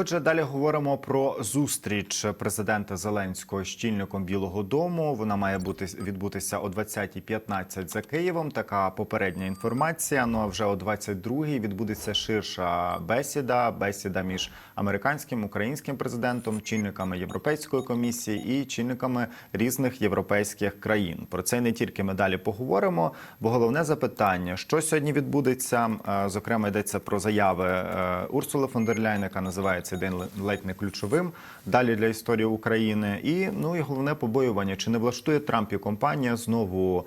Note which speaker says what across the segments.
Speaker 1: Отже, далі говоримо про зустріч президента Зеленського з чільником Білого Дому. Вона має бути відбутися о 20.15 за Києвом. Така попередня інформація. Ну а вже о 22.00 відбудеться ширша бесіда. Бесіда між американським українським президентом, чільниками Європейської комісії і чільниками різних європейських країн. Про це не тільки ми далі поговоримо, бо головне запитання, що сьогодні відбудеться. Е, Зокрема, йдеться про заяви е, Урсули фон дер Ляйн, яка називає цей день ледь не ключовим далі для історії України. І ну і головне побоювання: чи не влаштує Трамп і компанія знову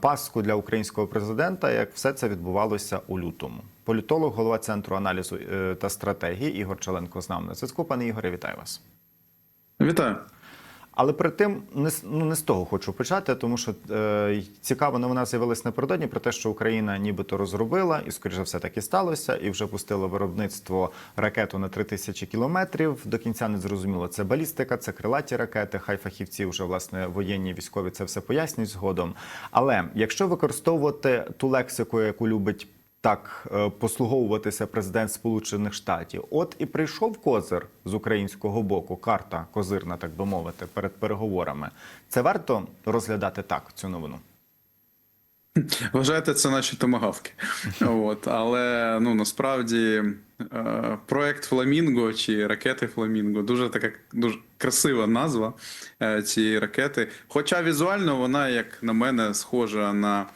Speaker 1: паску для українського президента, як все це відбувалося у лютому? Політолог, голова центру аналізу е, та стратегії Ігор Челенко з нами на зв'язку. Пане Ігоре, вітаю вас.
Speaker 2: Вітаю.
Speaker 1: Але перед тим не ну не з того хочу почати, тому що е, цікава новина з'явилась напередодні про те, що Україна нібито розробила, і скоріше все так і сталося, і вже пустила виробництво ракету на 3000 кілометрів. До кінця не зрозуміло, це балістика, це крилаті ракети. Хай фахівці вже власне воєнні військові це все пояснюють згодом. Але якщо використовувати ту лексику, яку любить так е, послуговуватися президент Сполучених Штатів. От і прийшов козир з українського боку, карта козирна, так би мовити, перед переговорами. Це варто розглядати так цю новину.
Speaker 2: Вважаєте, це наші томагавки. От, але ну насправді е, проект Фламінго чи ракети Фламінго дуже така дуже красива назва е, цієї ракети. Хоча візуально вона, як на мене, схожа на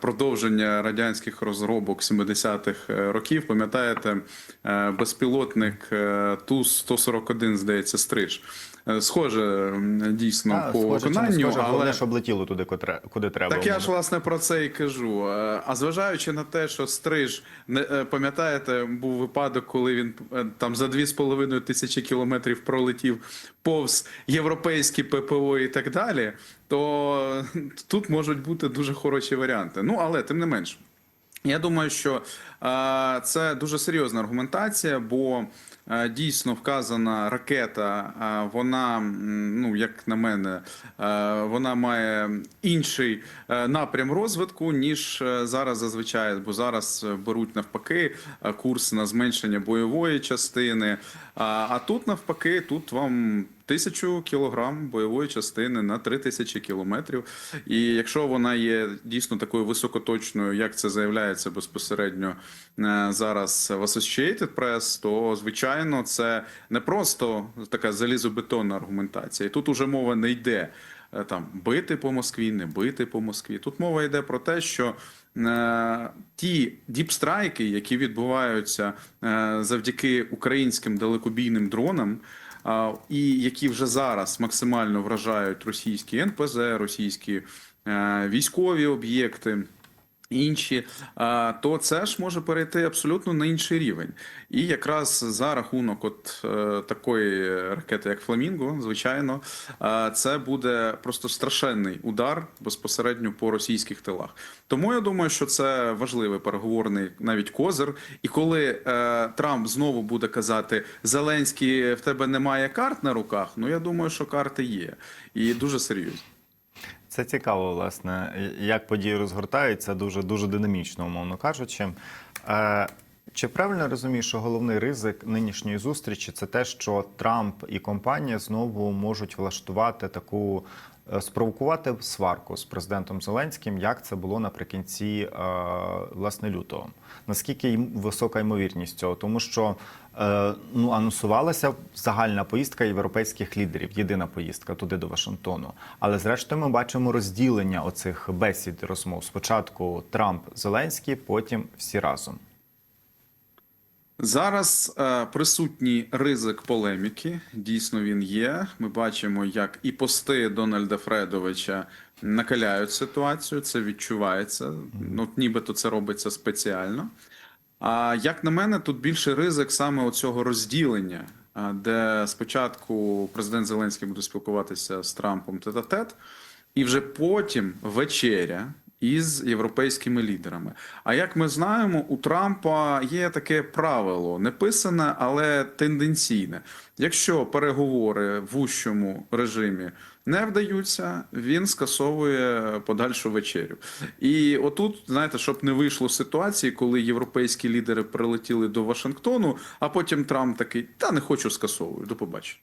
Speaker 2: продовження радянських розробок 70-х років. Пам'ятаєте, е, безпілотник е, Ту-141, здається, стриж. Е, Схоже дійсно
Speaker 1: А,
Speaker 2: по
Speaker 1: схоже, не
Speaker 2: виконанню,
Speaker 1: схоже, головне,
Speaker 2: але
Speaker 1: щоб летіло туди, куди треба.
Speaker 2: Так я ж власне про це і кажу. Е, А зважаючи на те, що стриж не е, пам'ятаєте, був випадок, коли він е, там за 2,5 тисячі кілометрів пролетів повз європейські ППО і так далі, то тут можуть бути дуже хороші варіанти. Ну але тим не менш. Я думаю, що е, це дуже серйозна аргументація, бо е, дійсно вказана ракета, е, вона, ну як на мене, е, вона має інший е, напрям розвитку, ніж е, зараз зазвичай, бо зараз беруть навпаки е, курс на зменшення бойової частини. А, а тут навпаки, тут вам тисячу кілограм бойової частини на три тисячі кілометрів. І якщо вона є дійсно такою високоточною, як це заявляється безпосередньо е, зараз в Associated Press, то звичайно це не просто така залізобетонна аргументація. І тут уже мова не йде е, там бити по Москві, не бити по Москві. Тут мова йде про те, що е, ті діпстрайки, які відбуваються завдяки українським далекобійним дронам. І які вже зараз максимально вражають російські НПЗ, російські е, військові об'єкти, інші, то це ж може перейти абсолютно на інший рівень. І якраз за рахунок от е, такої ракети, як Фламінго, звичайно, це буде просто страшенний удар безпосередньо по російських тилах. Тому я думаю, що це важливий переговорний навіть козир. І коли е, Трамп знову буде казати Зеленський, в тебе немає карт на руках, ну я думаю, що карти є, і дуже серйозні.
Speaker 1: Це цікаво, власне, як події розгортаються дуже дуже динамічно, умовно кажучи. Е, Чи правильно розумієш, що головний ризик нинішньої зустрічі це те, що Трамп і компанія знову можуть влаштувати таку спровокувати сварку з президентом Зеленським, як це було наприкінці е, власне лютого? Наскільки висока ймовірність цього? Тому що е, ну анонсувалася загальна поїздка європейських лідерів, єдина поїздка туди до Вашингтону. Але зрештою ми бачимо розділення оцих бесід розмов. Спочатку Трамп Зеленський, потім всі разом.
Speaker 2: Зараз е, присутній ризик полеміки. Дійсно, він є. Ми бачимо, як і пости Дональда Фредовича накаляють ситуацію. Це відчувається. Ну, нібито це робиться спеціально. А як на мене, тут більше ризик саме оцього розділення, де спочатку президент Зеленський буде спілкуватися з Трампом тет-а-тет, і вже потім вечеря. Із європейськими лідерами. А як ми знаємо, у Трампа є таке правило, не писане, але тенденційне. Якщо переговори в ущому режимі не вдаються, він скасовує подальшу вечерю. І отут, знаєте, щоб не вийшло ситуації, коли європейські лідери прилетіли до Вашингтону, а потім Трамп такий: та не хочу скасовую, до побачення.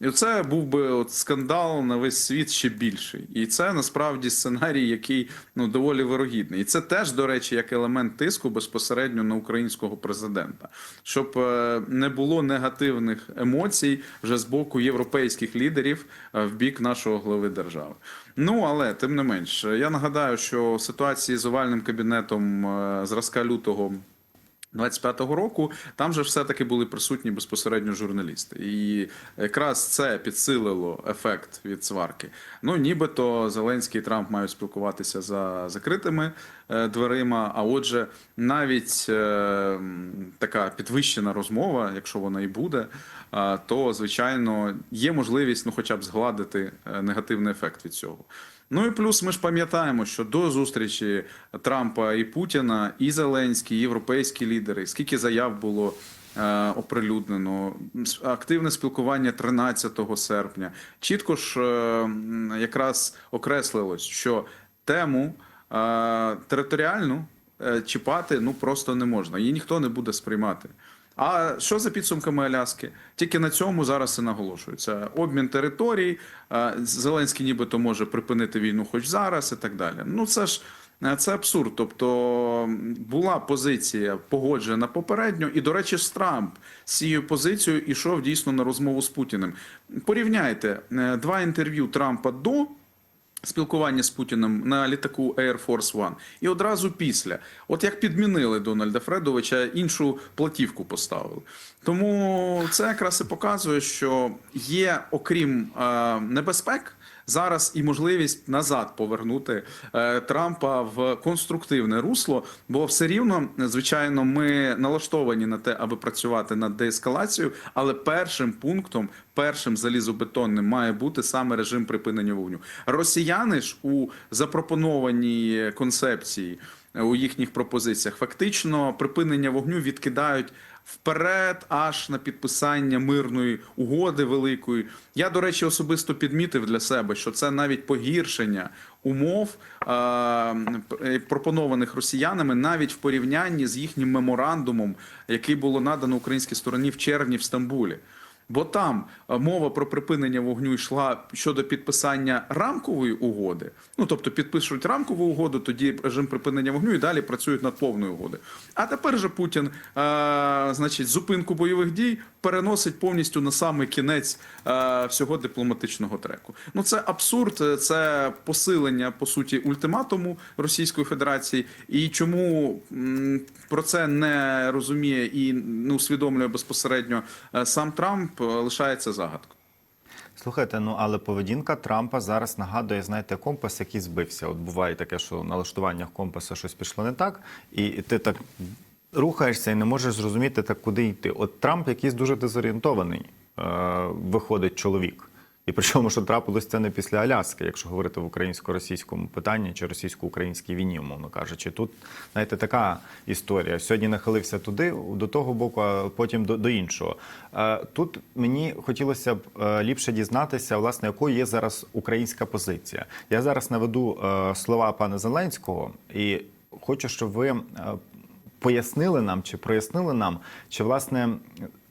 Speaker 2: І це був би от скандал на весь світ ще більший. І це насправді сценарій, який ну доволі вирогідний. І це теж, до речі, як елемент тиску безпосередньо на українського президента, щоб е, не було негативних емоцій вже з боку європейських лідерів е, в бік нашого глави держави. Ну але тим не менш, я нагадаю, що ситуації з овальним кабінетом е, зразка лютого. 25-го року там же все-таки були присутні безпосередньо журналісти, і якраз це підсилило ефект від сварки. Ну нібито Зеленський і Трамп мають спілкуватися за закритими е, дверима. А отже, навіть е, така підвищена розмова, якщо вона і буде, е, то звичайно є можливість, ну хоча б згладити е, негативний ефект від цього. Ну і плюс ми ж пам'ятаємо, що до зустрічі Трампа і Путіна, і Зеленський, і європейські лідери, скільки заяв було е, оприлюднено, активне спілкування 13 серпня. Чітко ж е, якраз окреслилось, що тему е, територіальну чіпати ну просто не можна. Її ніхто не буде сприймати. А що за підсумками Аляски? Тільки на цьому зараз і наголошується. Обмін територій, е, Зеленський нібито може припинити війну хоч зараз і так далі. Ну це ж е, це абсурд. Тобто була позиція погоджена попередньо, і, до речі, ж Трамп з цією позицією ішов дійсно на розмову з Путіним. Порівняйте е, два інтерв'ю Трампа до спілкування з Путіним на літаку Air Force One і одразу після. От як підмінили Дональда Фредовича, іншу платівку поставили. Тому це якраз і показує, що є, окрім е, небезпек. Зараз і можливість назад повернути е, Трампа в конструктивне русло, бо все рівно, звичайно, ми налаштовані на те, аби працювати над деескалацією, але першим пунктом, першим залізобетонним має бути саме режим припинення вогню. Росіяни ж у запропонованій концепції у їхніх пропозиціях фактично припинення вогню відкидають вперед, аж на підписання мирної угоди великої. Я, до речі, особисто підмітив для себе, що це навіть погіршення умов е, пропонованих росіянами, навіть в порівнянні з їхнім меморандумом, який було надано українській стороні в червні в Стамбулі. Бо там е, мова про припинення вогню йшла щодо підписання рамкової угоди. Ну тобто підпишуть рамкову угоду, тоді режим припинення вогню і далі працюють над повною угодою. А тепер же Путін, е, значить, зупинку бойових дій переносить повністю на самий кінець е, всього дипломатичного треку. Ну це абсурд, е, це посилення по суті ультиматуму Російської Федерації. І чому про це не розуміє і не усвідомлює безпосередньо е, сам Трамп, лишається загадкою.
Speaker 1: Слухайте, ну але поведінка Трампа зараз нагадує, знаєте, компас, який збився. От буває таке, що на налаштуваннях компаса щось пішло не так, і ти так рухаєшся і не можеш зрозуміти, так куди йти. От Трамп якийсь дуже дезорієнтований, е, виходить чоловік. І причому, що трапилось це не після Аляски, якщо говорити в українсько-російському питанні чи російсько-українській війні, умовно кажучи. Тут, знаєте, така історія. Сьогодні нахилився туди, до того боку, а потім до, до іншого. Е, Тут мені хотілося б е, ліпше дізнатися, власне, якою є зараз українська позиція. Я зараз наведу е, слова пана Зеленського і хочу, щоб ви пояснили нам чи прояснили нам, чи власне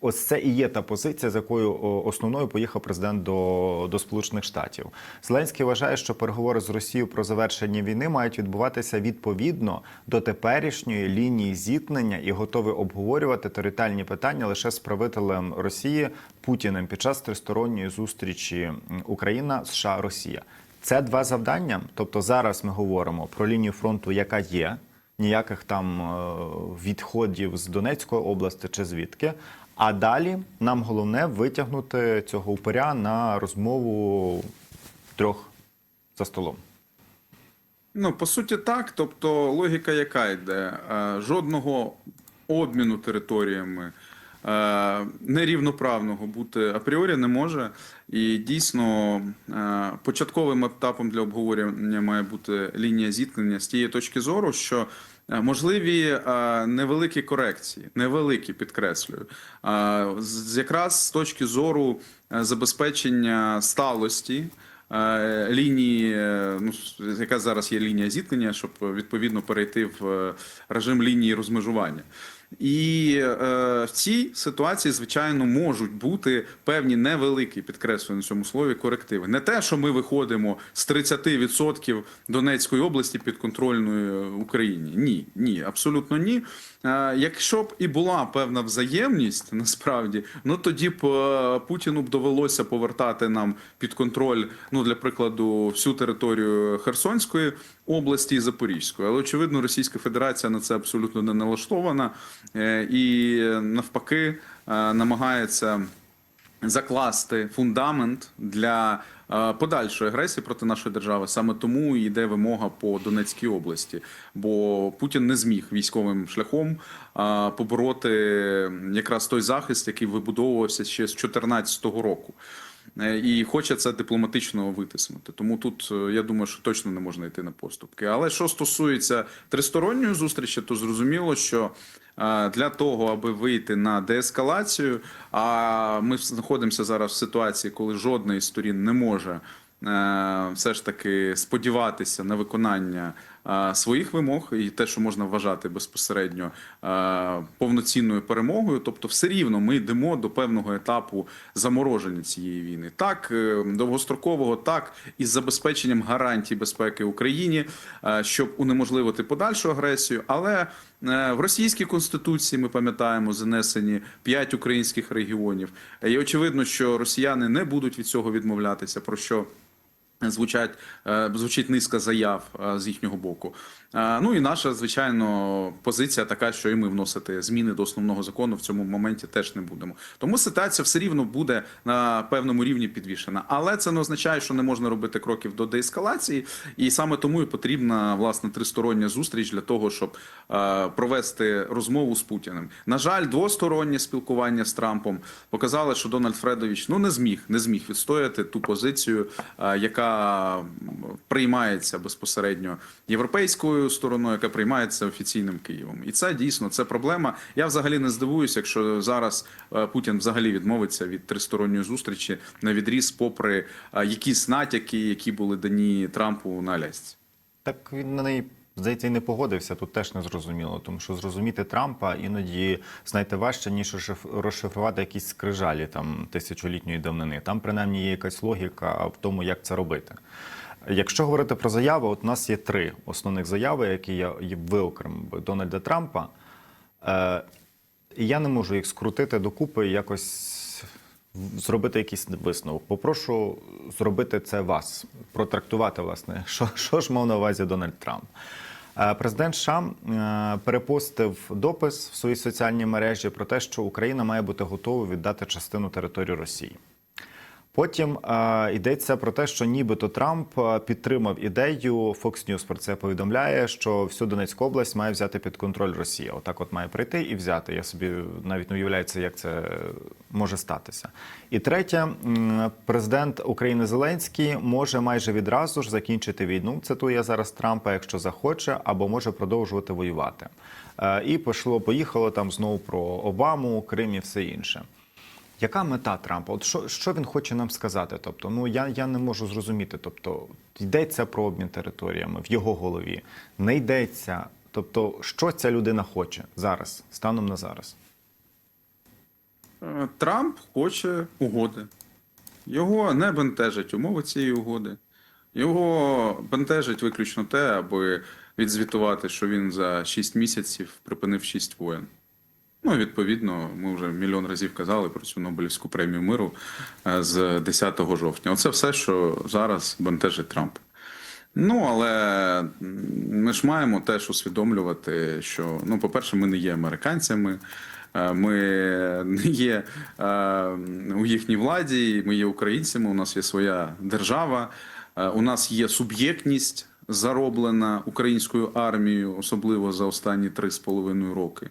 Speaker 1: ось це і є та позиція, з якою основною поїхав президент до, до Сполучених Штатів. Зеленський вважає, що переговори з Росією про завершення війни мають відбуватися відповідно до теперішньої лінії зіткнення і готовий обговорювати територіальні питання лише з правителем Росії Путіним під час тристоронньої зустрічі Україна, США, Росія. Це два завдання. Тобто зараз ми говоримо про лінію фронту, яка є ніяких там е, відходів з Донецької області чи звідки. А далі нам головне витягнути цього упиря на розмову трьох за столом.
Speaker 2: Ну, по суті, так. Тобто, логіка яка йде? Е, Жодного обміну територіями, нерівноправного бути апріорі не може. І дійсно е, початковим етапом для обговорення має бути лінія зіткнення з тієї точки зору, що е, можливі е, невеликі корекції, невеликі підкреслюю, е, якраз з точки зору е, забезпечення сталості. е, Лінії, е, ну яка зараз є лінія зіткнення, щоб е, відповідно перейти в е, режим лінії розмежування. І е, в цій ситуації, звичайно, можуть бути певні невеликі, підкреслюю на цьому слові, корективи. Не те, що ми виходимо з 30% Донецької області підконтрольної Україні. Ні, ні, абсолютно ні. Е, якщо б і була певна взаємність, насправді, ну тоді б е, Путіну б довелося повертати нам під контроль, ну для прикладу, всю територію Херсонської області і Запорізької. Але очевидно, Російська Федерація на це абсолютно не налаштована і е, навпаки е, намагається закласти фундамент для е, подальшої агресії проти нашої держави. Саме тому йде вимога по Донецькій області, бо Путін не зміг військовим шляхом е, побороти якраз той захист, який вибудовувався ще з 2014 року. Е, І хоче це дипломатично витиснути. Тому тут е, я думаю, що точно не можна йти на поступки. Але що стосується тристоронньої зустрічі, то зрозуміло, що е, для того, аби вийти на деескалацію, а ми знаходимося зараз в ситуації, коли жодна із сторін не може е, все ж таки сподіватися на виконання своїх вимог і те, що можна вважати безпосередньо повноцінною перемогою. Тобто, все рівно ми йдемо до певного етапу замороження цієї війни. Так е, довгострокового, так із забезпеченням гарантій безпеки Україні, е, щоб унеможливити подальшу агресію. Але е, в російській конституції ми пам'ятаємо занесені п'ять українських регіонів. І очевидно, що росіяни не будуть від цього відмовлятися. Про що звучать е, звучить низка заяв е, з їхнього боку. Е, Ну і наша звичайно позиція така, що і ми вносити зміни до основного закону в цьому моменті теж не будемо. Тому ситуація все рівно буде на певному рівні підвішена. Але це не означає, що не можна робити кроків до деескалації, і саме тому і потрібна власне тристороння зустріч для того, щоб е, провести розмову з Путіним. На жаль, двостороннє спілкування з Трампом показало, що Дональд Фредович ну не зміг не зміг відстояти ту позицію, е, яка приймається безпосередньо європейською стороною, яка приймається офіційним Києвом. І це дійсно це проблема. Я взагалі не здивуюся, якщо зараз е, Путін взагалі відмовиться від тристоронньої зустрічі на відріз, попри е, якісь натяки, які були дані Трампу на Алясці.
Speaker 1: Так він на неї. Здається, і не погодився, тут теж не зрозуміло, тому що зрозуміти Трампа іноді знаєте важче, ніж розшифрувати якісь скрижалі там тисячолітньої давнини. Там принаймні є якась логіка в тому, як це робити. Якщо говорити про заяви, от у нас є три основних заяви, які я виокремив Дональда Трампа. Е, і я не можу їх скрутити докупи і якось зробити якийсь висновок. Попрошу зробити це вас, протрактувати, власне, що, що ж мав на увазі Дональд Трамп. Е, Президент США е, перепостив допис в своїй соціальній мережі про те, що Україна має бути готова віддати частину території Росії. Потім е, йдеться про те, що нібито Трамп е, підтримав ідею Fox News про це повідомляє, що всю Донецьку область має взяти під контроль Росія. Отак, от має прийти і взяти. Я собі навіть не уявляю, як це може статися. І третє, президент України Зеленський може майже відразу ж закінчити війну. Цитую я зараз Трампа, якщо захоче, або може продовжувати воювати. Е, і пішло, поїхало там знову про Обаму, Крим і все інше. Яка мета Трампа? От що, що він хоче нам сказати? Тобто, ну я, я не можу зрозуміти. Тобто, йдеться про обмін територіями в його голові, не йдеться. Тобто, що ця людина хоче зараз, станом на зараз?
Speaker 2: Е, Трамп хоче угоди. Його не бентежать умови цієї угоди. Його бентежить виключно те, аби відзвітувати, що він за 6 місяців припинив 6 воєн. Ну, відповідно, ми вже мільйон разів казали про цю Нобелівську премію миру е, з 10 жовтня. Оце все, що зараз бентежить Трампа. Ну, але ми ж маємо теж усвідомлювати, що, ну, по-перше, ми не є американцями, е, ми не є е, у їхній владі, ми є українцями, у нас є своя держава, у нас є суб'єктність зароблена українською армією, особливо за останні три з половиною роки.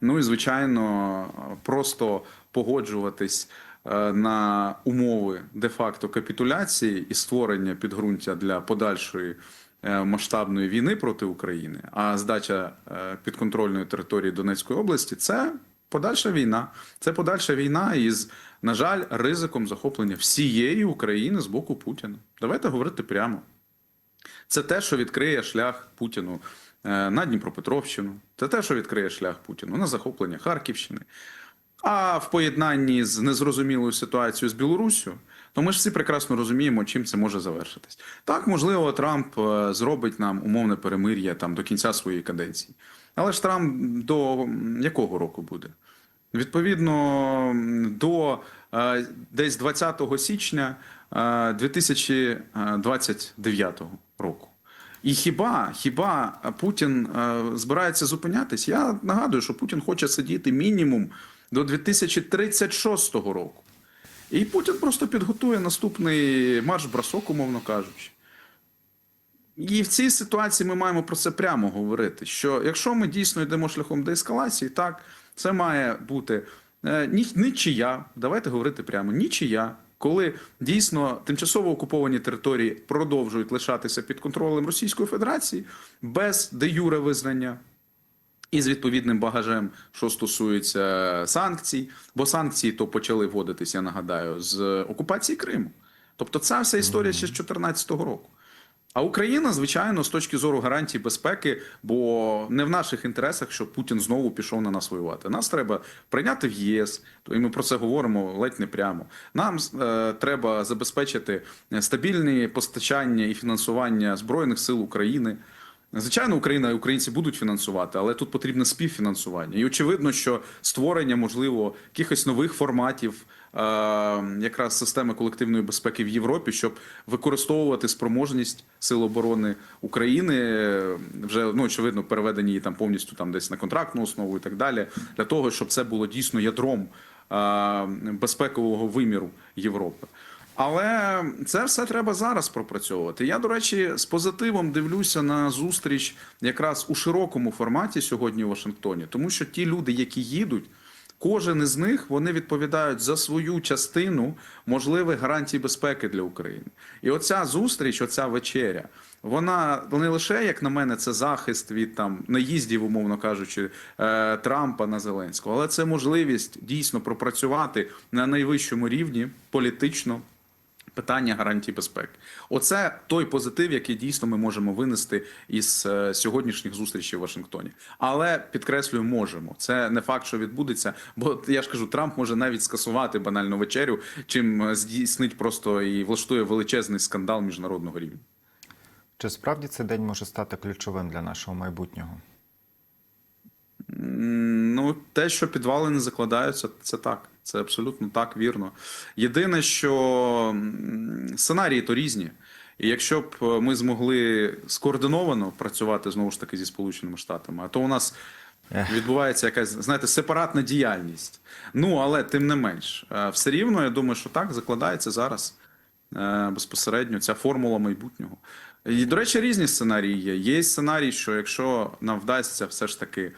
Speaker 2: Ну і звичайно, просто погоджуватись е, на умови де-факто капітуляції і створення підґрунтя для подальшої е, масштабної війни проти України, а здача е, підконтрольної території Донецької області це подальша війна. Це подальша війна із, на жаль, ризиком захоплення всієї України з боку Путіна. Давайте говорити прямо. Це те, що відкриє шлях Путіну на Дніпропетровщину. Це те, що відкриє шлях Путіну на захоплення Харківщини. А в поєднанні з незрозумілою ситуацією з Білоруссю, то ми ж всі прекрасно розуміємо, чим це може завершитись. Так, можливо, Трамп е, зробить нам умовне перемир'я там до кінця своєї каденції. Але ж Трамп до якого року буде? Відповідно, до е, десь 20 січня е, 2029 року. І хіба хіба Путін е, збирається зупинятись? Я нагадую, що Путін хоче сидіти мінімум до 2036 року. І Путін просто підготує наступний марш-бросок, умовно кажучи. І в цій ситуації ми маємо про це прямо говорити. Що якщо ми дійсно йдемо шляхом деескалації, так це має бути е, нічия. Давайте говорити прямо, нічия. Коли дійсно тимчасово окуповані території продовжують лишатися під контролем Російської Федерації без де юре визнання і з відповідним багажем, що стосується санкцій, бо санкції то почали вводитися, я нагадаю, з окупації Криму. Тобто, ця вся історія ще з 2014 року. А Україна, звичайно, з точки зору гарантій безпеки, бо не в наших інтересах, щоб Путін знову пішов на нас воювати. Нас треба прийняти в ЄС, і ми про це говоримо ледь не прямо. Нам е, треба забезпечити стабільні постачання і фінансування збройних сил України. Звичайно, Україна і українці будуть фінансувати, але тут потрібне співфінансування. І очевидно, що створення, можливо, якихось нових форматів е, якраз системи колективної безпеки в Європі, щоб використовувати спроможність Сил оборони України, е, вже ну очевидно переведені її там повністю там десь на контрактну основу і так далі, для того, щоб це було дійсно ядром е, безпекового виміру Європи. Але це все треба зараз пропрацьовувати. Я, до речі, з позитивом дивлюся на зустріч якраз у широкому форматі сьогодні у Вашингтоні, тому що ті люди, які їдуть, кожен із них вони відповідають за свою частину можливих гарантій безпеки для України. І оця зустріч, оця вечеря, вона не лише, як на мене, це захист від там наїздів, умовно кажучи, е, Трампа на Зеленського, але це можливість дійсно пропрацювати на найвищому рівні політично питання гарантій безпеки. Оце той позитив, який дійсно ми можемо винести із е, сьогоднішніх зустрічей в Вашингтоні. Але підкреслюю, можемо. Це не факт, що відбудеться. Бо я ж кажу, Трамп може навіть скасувати банальну вечерю, чим е, здійснить просто і влаштує величезний скандал міжнародного рівня.
Speaker 1: Чи справді цей день може стати ключовим для нашого майбутнього?
Speaker 2: Ну, те, що підвали не закладаються, це так. Це абсолютно так, вірно. Єдине, що сценарії то різні. І якщо б е, ми змогли скоординовано працювати знову ж таки зі Сполученими Штатами, а то у нас відбувається якась, знаєте, сепаратна діяльність. Ну, але тим не менш, е, все рівно, я думаю, що так закладається зараз е, безпосередньо ця формула майбутнього. І, до речі, різні сценарії є. Є сценарій, що якщо нам вдасться все ж таки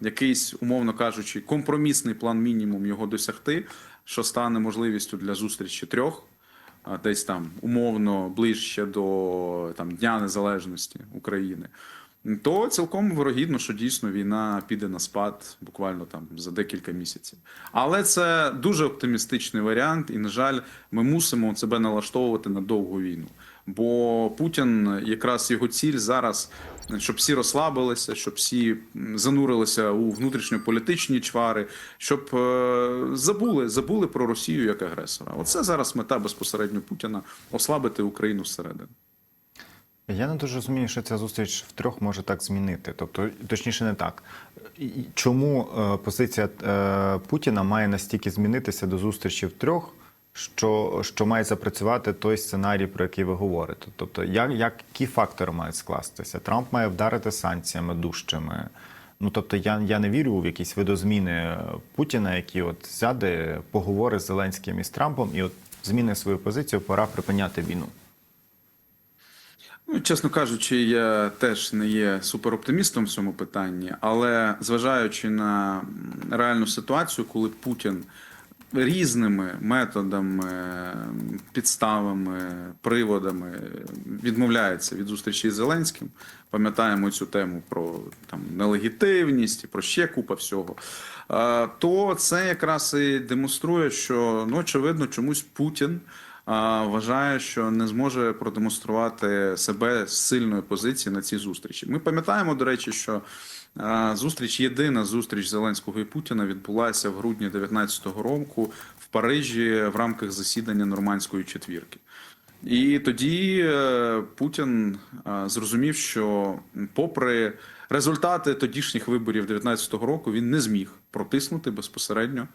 Speaker 2: якийсь, умовно кажучи, компромісний план мінімум його досягти, що стане можливістю для зустрічі трьох, десь там умовно ближче до там, Дня Незалежності України. То цілком вирогідно, що дійсно війна піде на спад буквально там за декілька місяців. Але це дуже оптимістичний варіант, і на жаль, ми мусимо себе налаштовувати на довгу війну. Бо Путін, якраз його ціль зараз, щоб всі розслабилися, щоб всі занурилися у внутрішньополітичні чвари, щоб е, забули, забули про Росію як агресора. Оце зараз мета безпосередньо Путіна ослабити Україну зсередини.
Speaker 1: Я не дуже розумію, що ця зустріч втрьох може так змінити. Тобто, точніше, не так. Чому е, позиція е, Путіна має настільки змінитися до зустрічі втрьох, що, що має запрацювати той сценарій, про який ви говорите? Тобто, як, які фактори мають скластися? Трамп має вдарити санкціями дужчими. Ну тобто, я, я не вірю в якісь видозміни Путіна, які от сяде, поговори з Зеленським і з Трампом, і от зміни свою позицію, пора припиняти війну.
Speaker 2: Ну, чесно кажучи, я теж не є супероптимістом в цьому питанні, але зважаючи на реальну ситуацію, коли Путін різними методами, підставами, приводами відмовляється від зустрічі з Зеленським, пам'ятаємо цю тему про там нелегітимність, і про ще купа всього. То це якраз і демонструє, що ну очевидно чомусь Путін вважає, що не зможе продемонструвати себе з сильної позиції на цій зустрічі. Ми пам'ятаємо, до речі, що зустріч, єдина зустріч Зеленського і Путіна відбулася в грудні 2019 року в Парижі в рамках засідання нормандської четвірки. І тоді е, Путін е, зрозумів, що попри результати тодішніх виборів 2019 року, він не зміг протиснути безпосередньо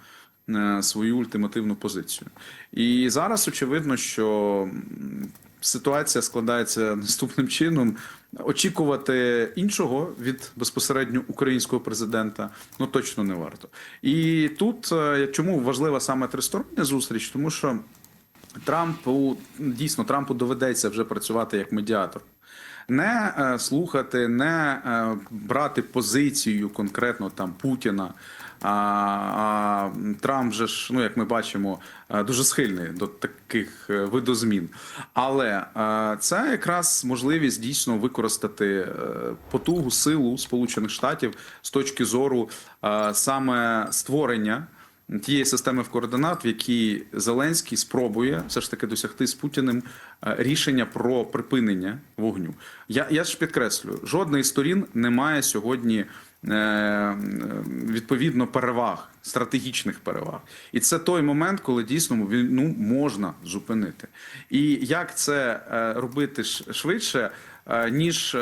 Speaker 2: е, свою ультимативну позицію. І зараз очевидно, що ситуація складається наступним чином. Очікувати іншого від безпосередньо українського президента ну точно не варто. І тут е, чому важлива саме тристороння зустріч, тому що. Трампу дійсно Трампу доведеться вже працювати як медіатор. Не е, слухати, не е, брати позицію конкретно там Путіна. А, а Трамп же ж, ну як ми бачимо, е, дуже схильний до таких е, видозмін. Але е, це якраз можливість дійсно використати потугу, силу Сполучених Штатів з точки зору саме створення тієї системи в координат, в якій Зеленський спробує все ж таки досягти з Путіним рішення про припинення вогню. Я, я ж підкреслюю, жодної сторін не має сьогодні. Е, Відповідно, переваг, стратегічних переваг, і це той момент, коли дійсно війну можна зупинити. І як це е, робити швидше, е, ніж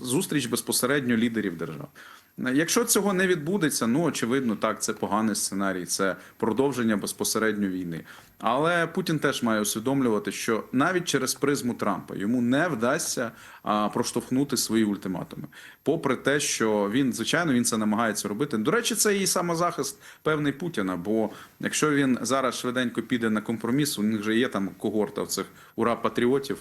Speaker 2: зустріч безпосередньо лідерів держав. Якщо цього не відбудеться, ну очевидно, так це поганий сценарій, це продовження безпосередньо війни. Але Путін теж має усвідомлювати, що навіть через призму Трампа йому не вдасться а, проштовхнути свої ультиматуми, попри те, що він звичайно він це намагається робити. До речі, це і самозахист певний Путіна. Бо якщо він зараз швиденько піде на компроміс, у них вже є там когорта в цих ура патріотів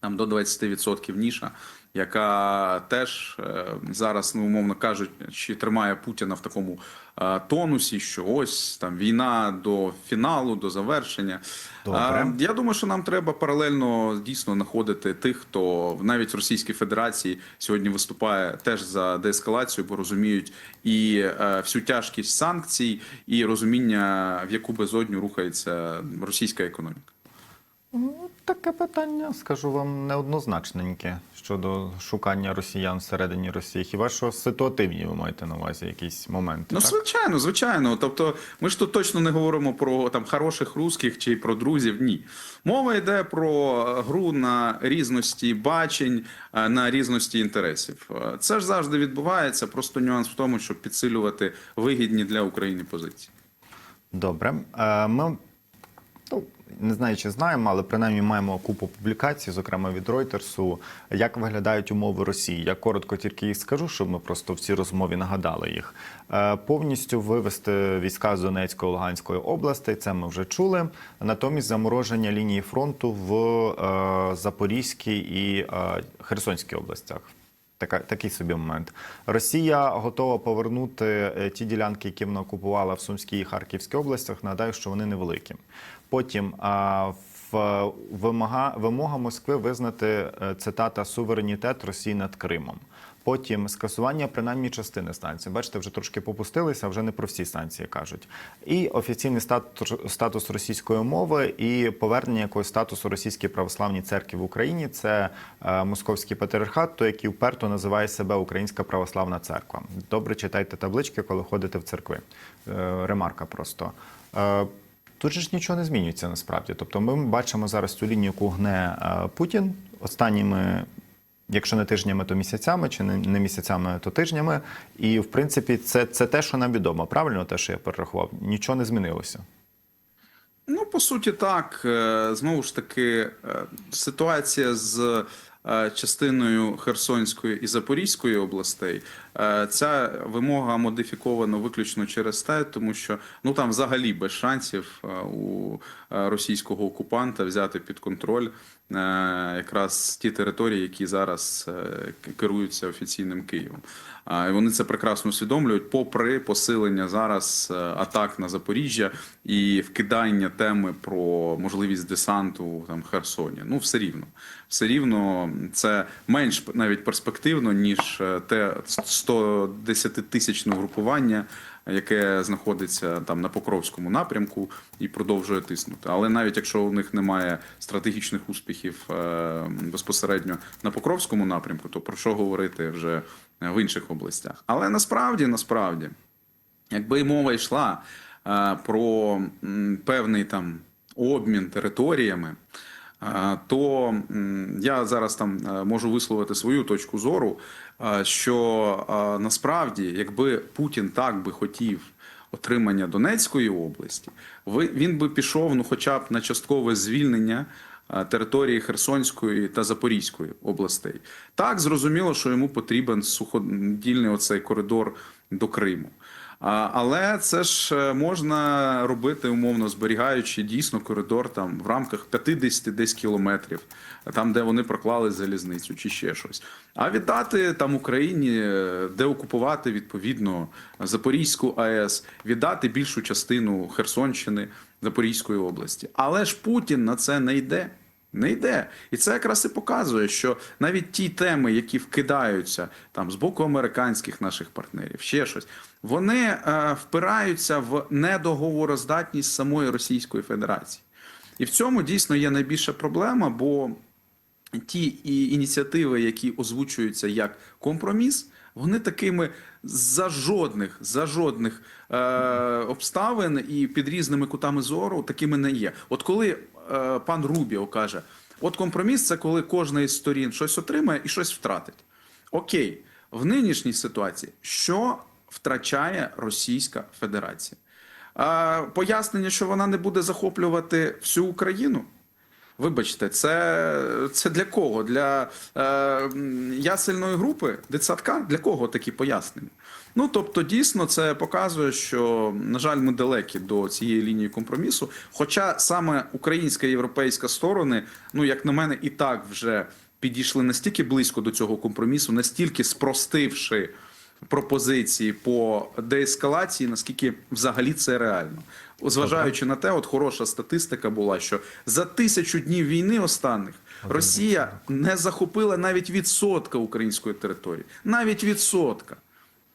Speaker 2: там до 20% ніша, яка теж е, зараз, ну умовно кажучи, тримає Путіна в такому е, тонусі, що ось там війна до фіналу, до завершення.
Speaker 1: Добре.
Speaker 2: Я думаю, що нам треба паралельно дійсно знаходити тих, хто навіть в Російській Федерації сьогодні виступає теж за деескалацію, бо розуміють і е, всю тяжкість санкцій, і розуміння, в яку безодню рухається російська економіка.
Speaker 1: Ну, таке питання, скажу вам, неоднозначненьке щодо шукання росіян всередині Росії. Хіба що ситуативні ви маєте на увазі якісь моменти?
Speaker 2: Ну,
Speaker 1: так?
Speaker 2: звичайно, звичайно. Тобто, ми ж тут точно не говоримо про там хороших русських чи про друзів. Ні, мова йде про е, гру на різності бачень, е, на різності інтересів. Е, Це ж завжди відбувається. Просто нюанс в тому, щоб підсилювати вигідні для України позиції.
Speaker 1: Добре. Ми не знаю, чи знаємо, але принаймні маємо купу публікацій, зокрема від Ройтерсу, як виглядають умови Росії. Я коротко тільки їх скажу, щоб ми просто в цій розмові нагадали їх. Е, Повністю вивести війська з Донецької Луганської областей, це ми вже чули. Натомість замороження лінії фронту в е, Запорізькій і е, Херсонській областях. Така, такий собі момент. Росія готова повернути ті ділянки, які вона окупувала в Сумській і Харківській областях. Нагадаю, що вони невеликі. Потім в вимога, вимога Москви визнати е, цитата суверенітет Росії над Кримом. Потім скасування принаймні частини станцій. Бачите, вже трошки попустилися, вже не про всі станції кажуть. І офіційний статус, статус російської мови і повернення якогось статусу російській православній церкві в Україні. Це е, московський патріархат, той, який вперто називає себе Українська православна церква. Добре читайте таблички, коли ходите в церкви. Е, ремарка просто. Е, Тут же ж нічого не змінюється насправді. Тобто, ми бачимо зараз цю лінію, яку гне е, Путін останніми, якщо не тижнями, то місяцями, чи не, місяцями, то тижнями. І в принципі, це, це те, що нам відомо. Правильно, те, що я перерахував, нічого не змінилося.
Speaker 2: Ну, по суті, так. Е, Знову ж таки, е, ситуація з частиною Херсонської і Запорізької областей Ця вимога модифікована виключно через те, тому що ну там взагалі без шансів е, у е, російського окупанта взяти під контроль е, якраз ті території, які зараз е, керуються офіційним Києвом. І вони це прекрасно усвідомлюють, попри посилення зараз е, атак на Запоріжжя і вкидання теми про можливість десанту там Херсоні. Ну, все рівно. Все рівно це менш навіть перспективно, ніж е, те 110-тисячне групування, яке знаходиться там на Покровському напрямку і продовжує тиснути. Але навіть якщо у них немає стратегічних успіхів е, безпосередньо на Покровському напрямку, то про що говорити вже в інших областях? Але насправді, насправді, якби мова йшла е, про певний там обмін територіями, то я зараз там е, можу висловити свою точку зору, е, що е, насправді, якби Путін так би хотів отримання Донецької області, він би пішов ну, хоча б на часткове звільнення території Херсонської та Запорізької областей. Так зрозуміло, що йому потрібен суходільний оцей коридор до Криму. Але це ж е, можна робити умовно зберігаючи дійсно коридор там в рамках 50 десь кілометрів, там де вони проклали залізницю чи ще щось. А віддати там Україні, е, де окупувати відповідно Запорізьку АЕС, віддати більшу частину Херсонщини Запорізької області. Але ж Путін на це не йде. Не йде. І це якраз і показує, що навіть ті теми, які вкидаються там з боку американських наших партнерів, ще щось, вони е, впираються в недоговороздатність самої Російської Федерації. І в цьому дійсно є найбільша проблема, бо ті і ініціативи, які озвучуються як компроміс, вони такими за жодних за жодних е, обставин і під різними кутами зору такими не є. От коли пан Рубіо каже: от компроміс це коли кожна із сторін щось отримає і щось втратить. Окей, в нинішній ситуації що втрачає Російська Федерація? Е, пояснення, що вона не буде захоплювати всю Україну. Вибачте, це, це для кого? Для е, ясельної групи дитсадка? Для кого такі пояснення? Ну тобто, дійсно, це показує, що на жаль, ми далекі до цієї лінії компромісу. Хоча саме українська і європейська сторони, ну як на мене, і так вже підійшли настільки близько до цього компромісу, настільки спростивши пропозиції по деескалації, наскільки взагалі це реально. Зважаючи на те, от хороша статистика була, що за тисячу днів війни останніх Росія не захопила навіть відсотка української території, навіть відсотка.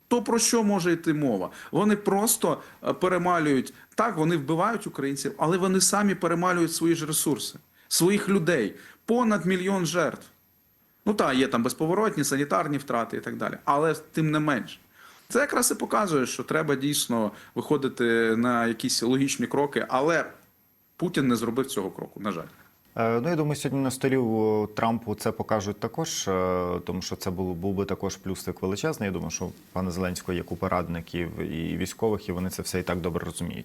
Speaker 2: То про що може йти мова? Вони просто е, перемалюють так, вони вбивають українців, але вони самі перемалюють свої ж ресурси, своїх людей. Понад мільйон жертв. Ну так, є там безповоротні, санітарні втрати і так далі. Але тим не менш. Це якраз і показує, що треба дійсно виходити на якісь логічні кроки, але Путін не зробив цього кроку, на жаль.
Speaker 1: Е, Ну, я думаю, сьогодні на столі у Трампу це покажуть також, е, тому що це був, був би також плюсик величезний. Я думаю, що в пана Зеленського є купа радників і військових, і вони це все і так добре розуміють.